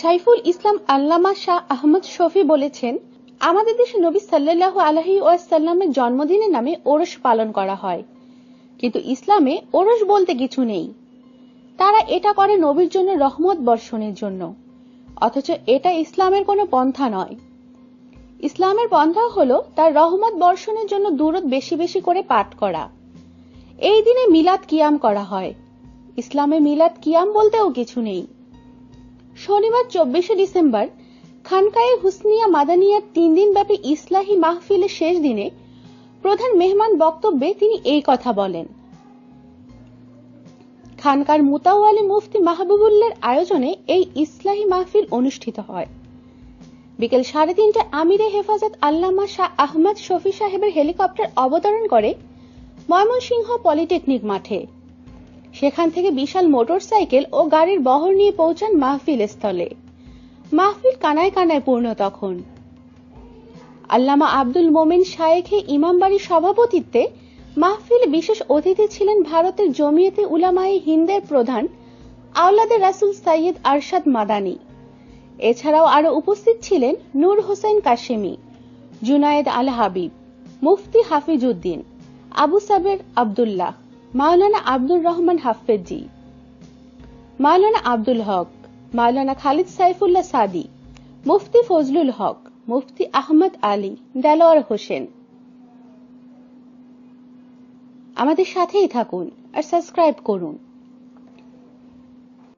সাইফুল ইসলাম আল্লামা শাহ আহমদ শফি বলেছেন, আমাদের দেশে নবী সাল্লাহ আলহি ওয়াসাল্লামের জন্মদিনের নামে ওরস পালন করা হয়। কিন্তু ইসলামে ওরস বলতে কিছু নেই। তারা এটা করে নবীর জন্য রহমত বর্ষণের জন্য। অথচ এটা ইসলামের কোনো পন্থা নয়। ইসলামের পন্থা হলো তার রহমত বর্ষণের জন্য দূরত বেশি বেশি করে পাঠ করা। এই দিনে মিলাদ কিয়াম করা হয়। ইসলামে মিলাদ কিয়াম বলতেও কিছু নেই। শনিবার চব্বিশে ডিসেম্বর, খানকায়ে হুসনিয়া মাদানিয়ার তিন দিনব্যাপী ইসলাহী মাহফিলের শেষ দিনে প্রধান মেহমান বক্তব্যে তিনি এই কথা বলেন। খানকার মুতাওয়ালি মুফতি মাহবুবুল্লার আয়োজনে এই ইসলাহী মাহফিল অনুষ্ঠিত হয়। বিকেল সাড়ে তিনটে আমিরে হেফাজত আল্লামা শাহ আহমদ শফি সাহেবের হেলিকপ্টার অবতরণ করে ময়মনসিংহ পলিটেকনিক মাঠে। সেখান থেকে বিশাল মোটরসাইকেল ও গাড়ির বহর নিয়ে পৌঁছান মাহফিল স্থলে। মাহফিল কানায় কানায় পূর্ণ তখন। আল্লামা আব্দুল মোমিন শায়েখে ইমামবাড়ির সভাপতিত্বে মাহফিলে বিশেষ অতিথি ছিলেন ভারতের জমিয়তে উলামায়ে হিন্দের প্রধান আওলাদের রাসুল সাইয়দ আরশাদ মাদানী। এছাড়াও আরও উপস্থিত ছিলেন নূর হোসেন কাশেমি, জুনায়েদ আল হাবিব, মুফতি হাফিজউদ্দিন, আবু সাবের আবদুল্লাহ। মাওলানা আব্দুর রহমান হাফেজি, মাওলানা আব্দুল হক, মাওলানা খালিদ সাইফুল্লাহ সাদি, মুফতি ফজলুল হক, মুফতি আহমদ আলী, দেলোয়ার হোসেন। আমাদের সাথেই থাকুন আর সাবস্ক্রাইব করুন।